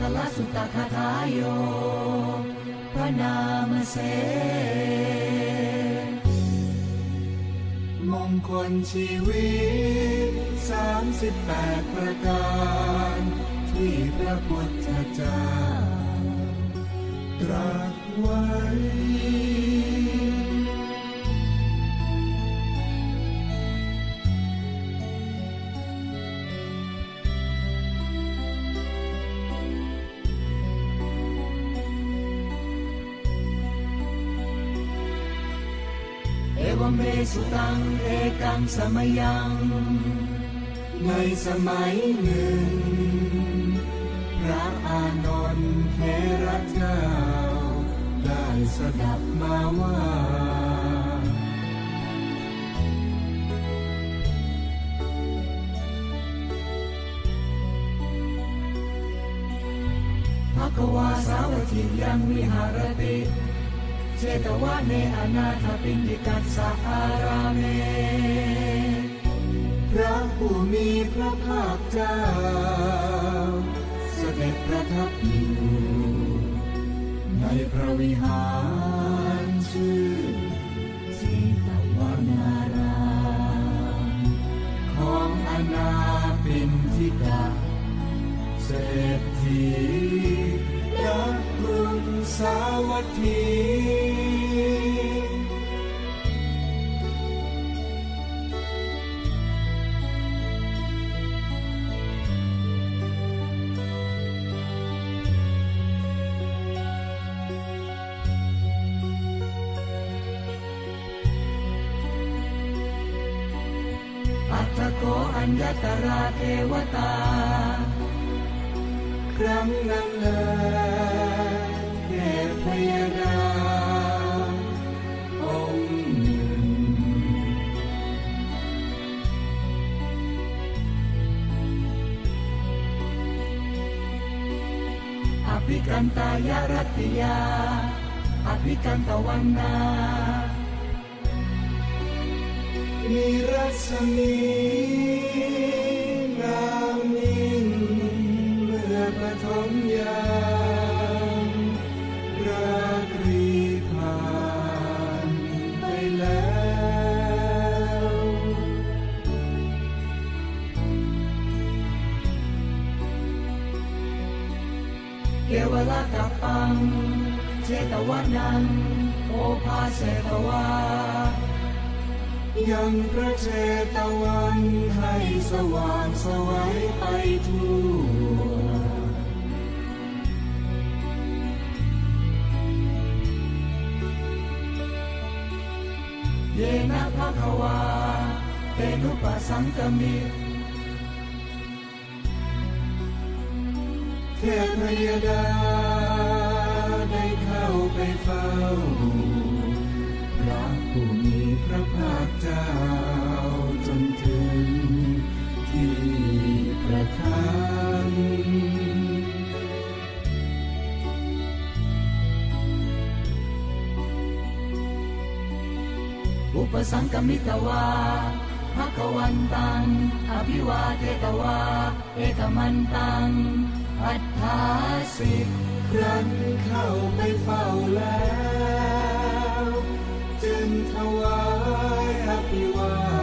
คลสุตคาถาโยพระนามเสมงคลชีวิตสามสิบแปดประการ ที่พระพุทธเจ้าตรัสไว้ เมสุตังเอกังสมยัง ในสมัยหนึ่ง พระอานนท์เทระเจ้า ได้สดับมาว่า ภควาสาวัติยังวิหารติ เจตวะเนอนาถปินดิกัสสะอาราเมพระผู้มีพระภาคเจ้า เสด็จประทับอยู่ในพระวิหารชื่อจิตวนารามของอนาปินทิกาเศรษฐี ยักษ์กรุงสาวัตถีอัตโกอัญญตราเทวตา ครั้งนั้นเลยเทพยดาองค์หนึ่งอภิกันตายรัตติยาอภิกันตวันนามี ลกับปัง เจตวานังโอภาเสตวา ยังพระเจตวันให้สว่างสวัยไปทั่วเยนะภะคะวาเตนุปสังกมิ เทพยดาได้เข้าไปเฝ้า พระผู้มีพระภาคเจ้าจนถึงที่ประทับอุปสังกมิตวาภะควันตัง อภิวาเทตวา เอกมันตัง อัฏฐาสิบครั้นเข้าไปเฝ้าแล้ว จึงถวายอภิวา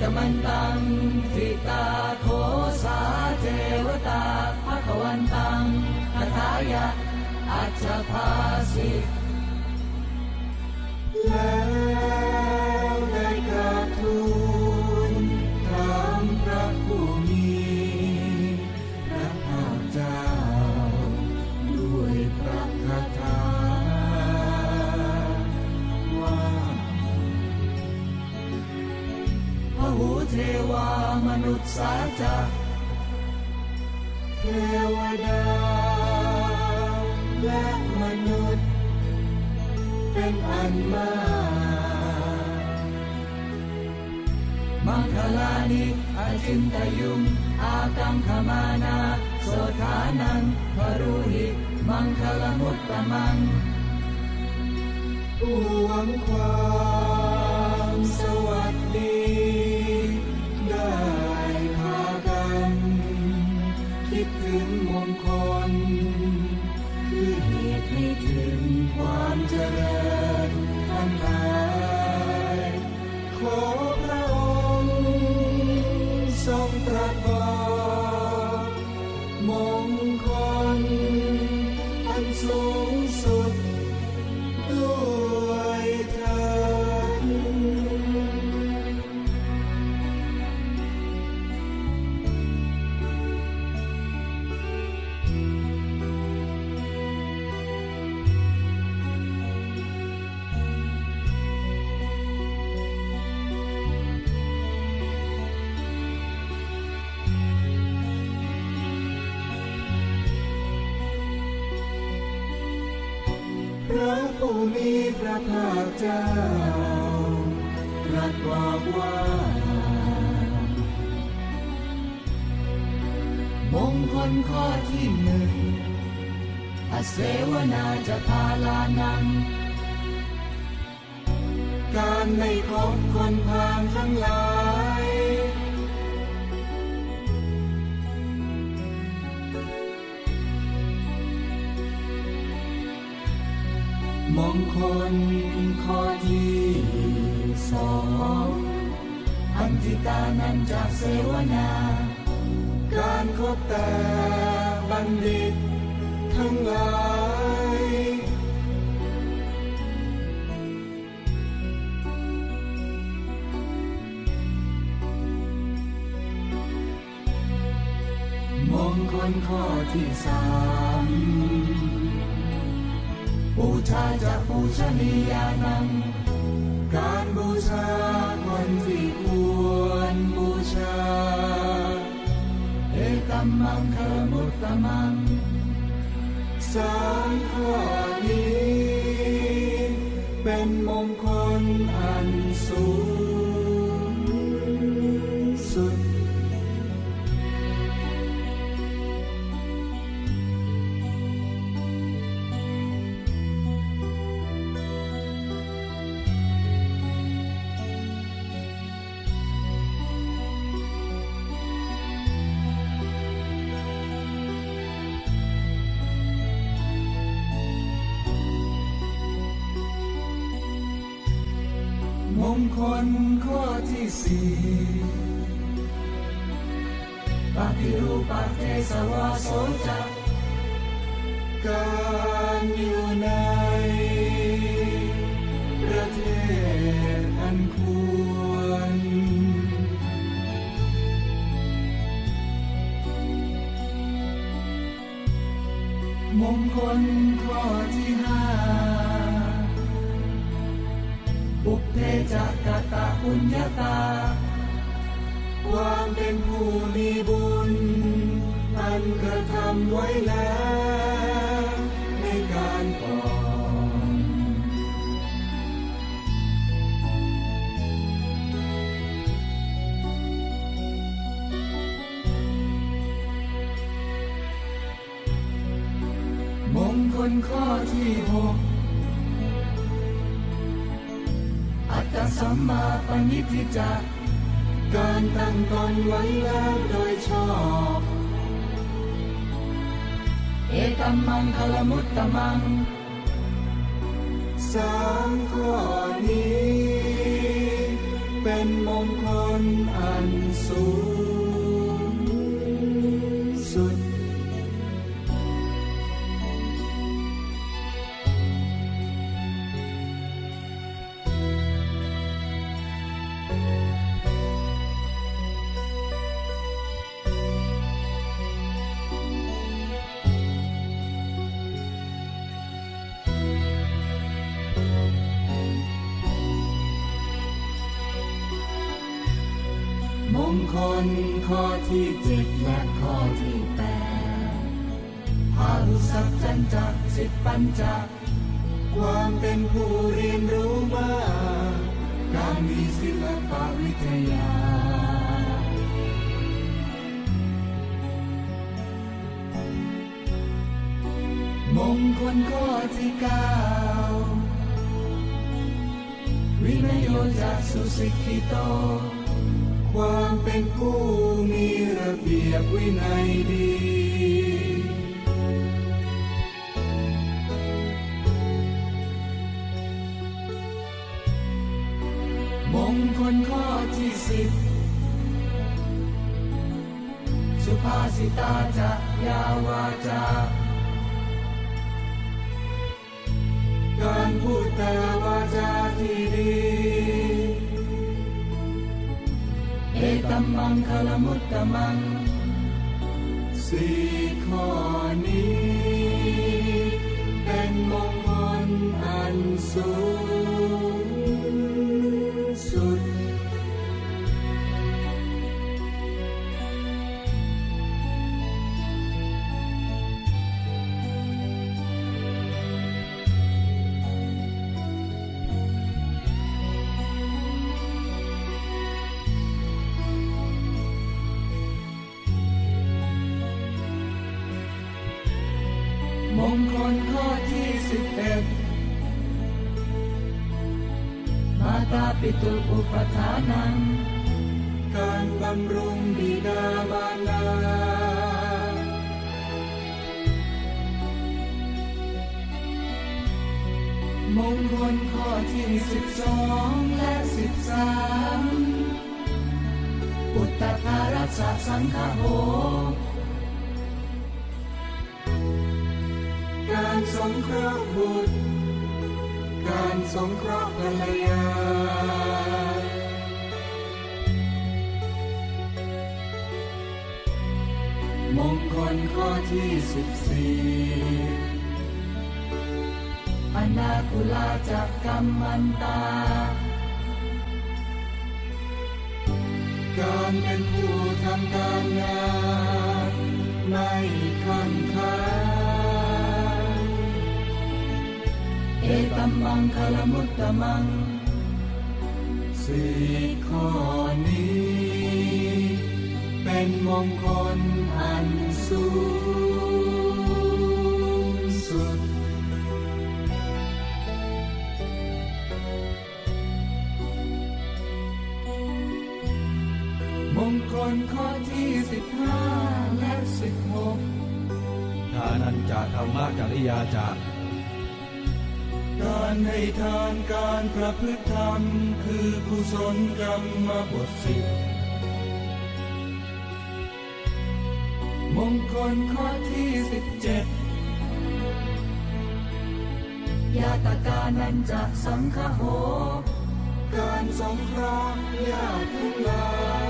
กมันตังทิตาโคสาเทวตาภะคะวันตังคาถายะอัจฉภาสิแล้วุตาจาเทวดาและมนุษย์ เป็นอันมากมังคลานิอาจินตยุงอากังขมานาโสธานังพรุหิมังคลมุตตมังผู้วังควา ท ผู้มีพระภาคเจ้าตรัสบอกว่า มงคลข้อที่หนึ่งอเสวนาจะพาลานัง การไม่พบคนพาลทั้งหลาย มงคลข้อที่สองอันติตานันจะเสวนา การคบแต่บัณฑิตทั้งหลายมงคลข้อที่สาม บูชาจะบูชนียานัง การบูชาคนที่ควรบูชา เอตัมมังคลมุตตมังสามข้อนี้ เป็นมงคลอันสูง งคลข้อที่สี่ปฏิรูปะเทสวาโสจะการอยู่ในประเทศอันควร มงคลข้อ กตาปุญญาตา ความเป็นผู้มีบุญ อันกระทำไว้แล้ว ในการก่อนมงคลข้อ มมาปณิธิจะการตั้งตนไว้แล้วโดยชอบ เอตัมมังคลมุตตมัง สามข้อนี้ เป็นมงคลอันสูง งคลข้อที่เจ็ดและข้อที่แปดพาหุสัจจันจักสิบปัญจความเป็นผู้เรียนรู้มากการมีศิลปวิทยามงคลข้อที่เก้าวินโยจะสุสิกิโต ความเป็นผู้มีระเบียบวินัยดี มงคลข้อที่สิบสุภาษิตาจะยาวาจา มังคลมุตตมังสี่ข้อนี้ ตาปิตุอุปทานัง การบำรุงบิดามารดามงคลข้อที่สิบสองและสิบสามปุตตะภารัสสังฆโหการสงเคราะห์บุตร การสงเคราะห์ภรรยามงคลข้อที่สิบสี่อนาคุลาจักกัมมันตา การเป็นผู้ทำการงานไม่ ตัมมังคลมุตตมังสี่ข้อนี้ เป็นมงคลอันสูงสุดมงคลข้อที่สิบห้าและสิบหกทานันจะธรรมะจริยาจะการให้ทานการประพฤติธรรม คือกุศลกรรมมาบทสิบมงคลข้อที่สิบเจ็ดยาตกานันจะสังฆโห การสงเคราะห์ญาติทั้งหลาย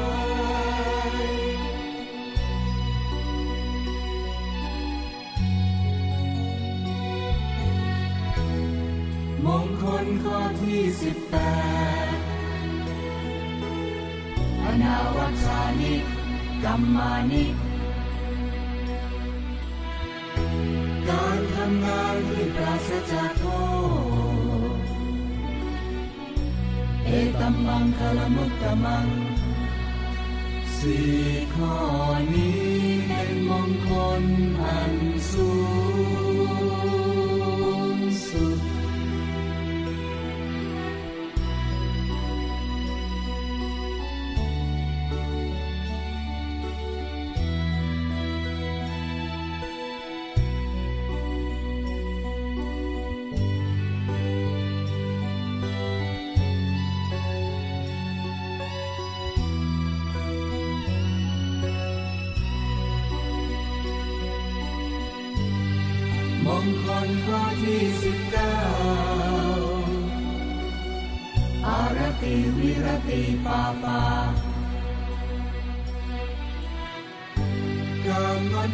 คลข้อที่สิบแปดอนาวัคสานิกัมมานิการทำงานที่ปราศจากโทษเอตัมมังคลมุตตมังสี่ข้อนี้เป็นมงคลอันสูง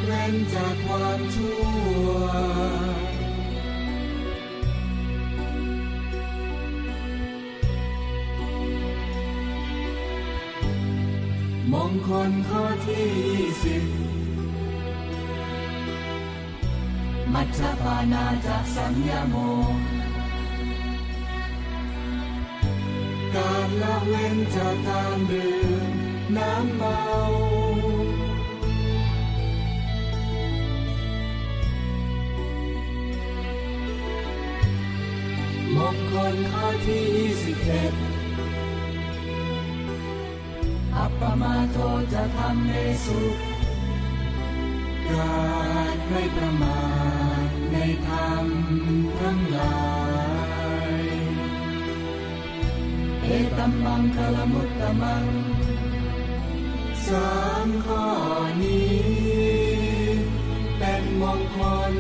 เว้นจากความชั่ว มงคลข้อที่สิบมัจจปานาจะสัญญโม การละเว้นจากการดื่มน้ำเมา มงคลข้อที่ยี่เอ็ดอัปปมาโทจะทำให้สุขการไม่ประมาทในธรรมทั้งหลายเอตัมมังคลมุตตมังสามข้อนี้ เป็นมงคล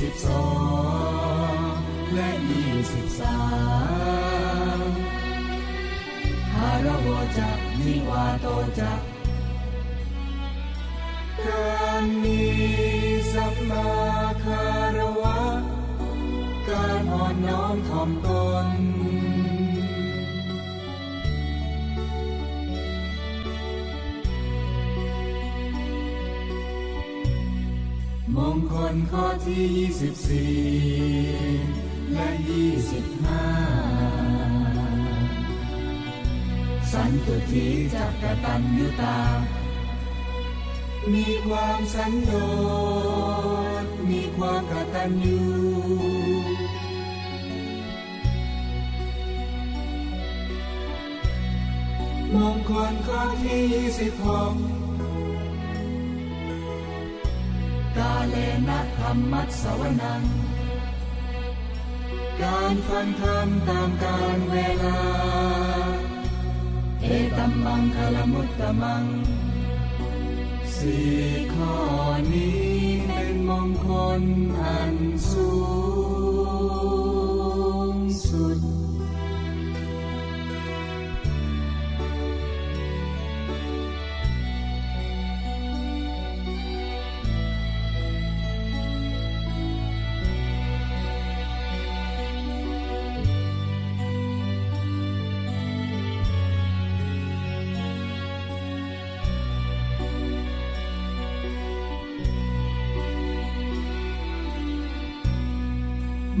สิบสองและยี่สิบสามฮาระโวจักนิวาโตจักการมีสัมมาคารวะ การอ่อนน้อมถ่อมตน ลข้อที่ยี่สิบสี่และยี่สิบห้าสันตุทีจักกตัญญุตา มีความสัญญามีความกตัญญูมงคลข้อที่ยี่สิบหก เลนะธรรมัสวนัง การฟังธรรมตามการเวลา เอตัมมังคลมุตตมัง สี่ข้อนี้เป็นมงคลอันสูงสุด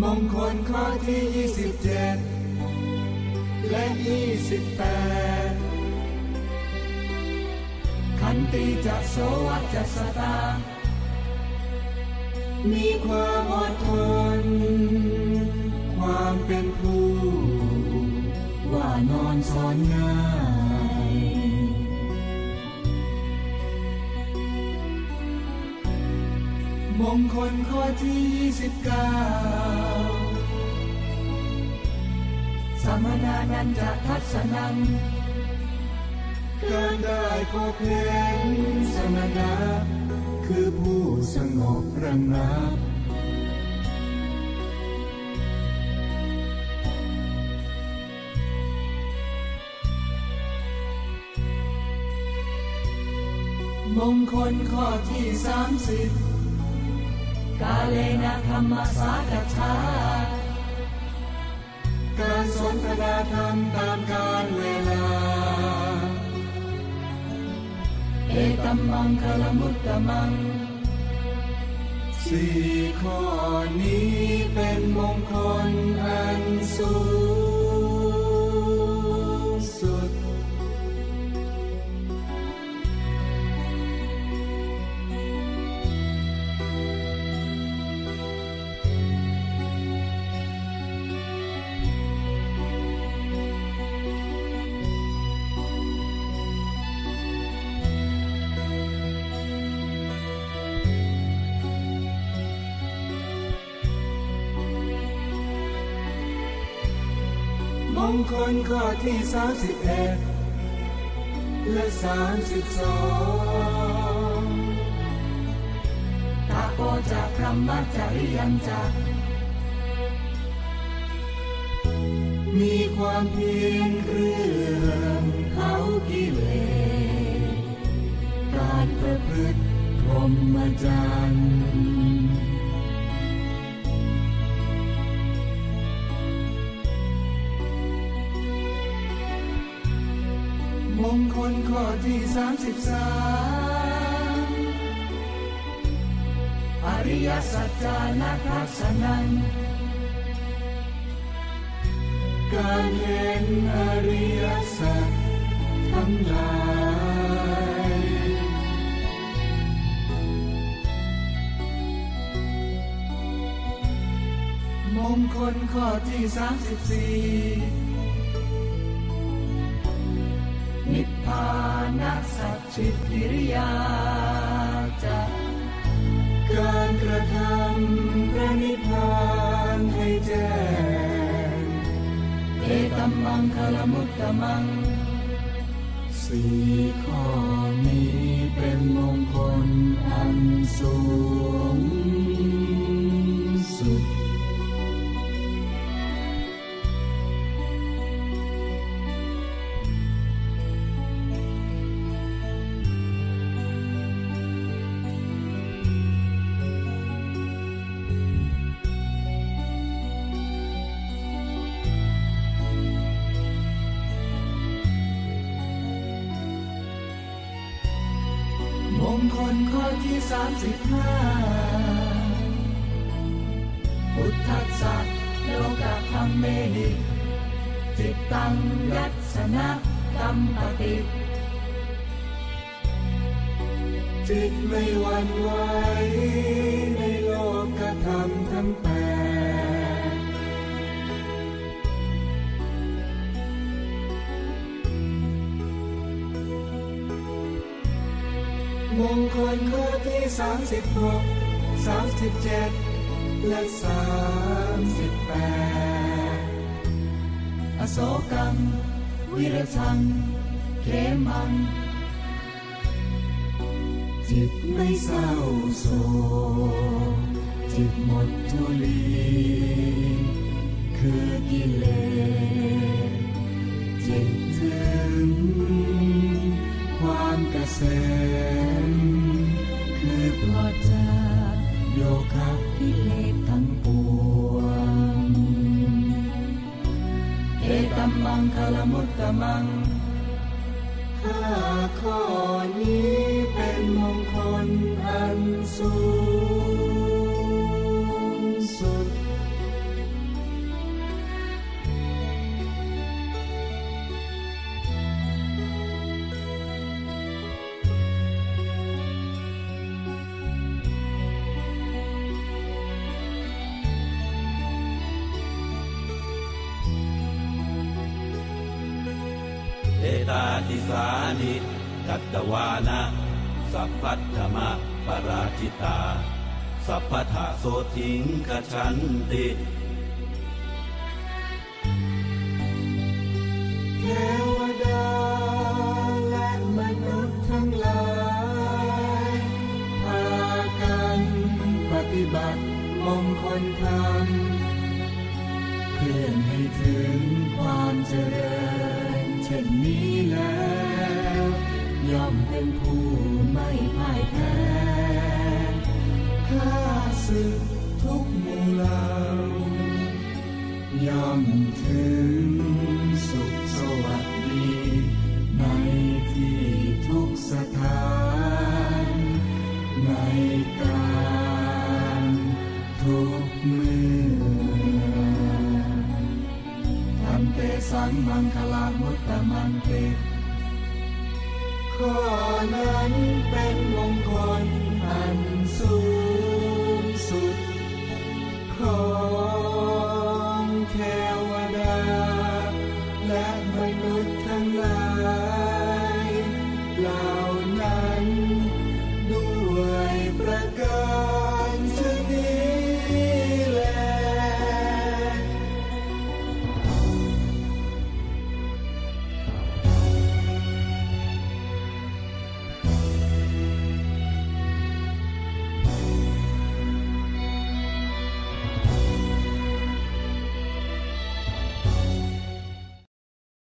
มงคลข้อที่ 27 และ 28 ขันติจะโสวะจะสตา มีความอดทน ความเป็นผู้ว่านอนสอนง่ายมงคลข้อที่ 29 มนานันจะทัศนังการได้พบเห็นสมณะคือผู้สงบระงับมงคลข้อที่สามสิบกาเลนะธรรมสากชา การสนทนาธรรมตามกาลเวลา เอตัมมังคลมุตตมัง สี่ข้อนี้เป็นมงคลอันสูง องคนข้อที่สามสิบเอ็ดและสามสิบสองตาโปจากพระมัจจริยันจักมีความเพียรเครื่องเขากิเลการประพฤติพรหมจรรย์ งคลข้อที่สามสิบสามอริยสัจจานักทัศนังการเห็นอริยสัจทั้งหลายมงคลข้อที่สามสิบสี่ นิพพานัสัจจิกิริยาจะการกระทำพระนิพพานให้แจ้งเอตัมมังคลมุตตมังสี่ข้อนี้เป็นมงคลอันสูง จิตไม่หวั่นไหวในโลกธรรมทั้งแปมงคลข้อที่สามสิบหกสามสิบเจ็ดและสามสิบแปดอโศกังวิรชัง เขมัง จิตไม่เศร้าโศกจิตหมดทุลีคือกิเลสจิตถึง ความเกษมคือปลอดจากโยคะกิเลสทั้งปวงเอตัมมังคลมุตตมัง ห้าข้อนี้เป็นมงคลอันสูง สานิกัตวานะสัพพัทธมะปราจิตา สัพพทาโสทิงกชันติึกทุกหมู่เหล่าย่อมถึงสุขสวัสดีในที่ทุกสถาน ในการทุกเมือทำเตสังมังคลามุตตมันเตข้อนั้นเป็นมงคลอันสูง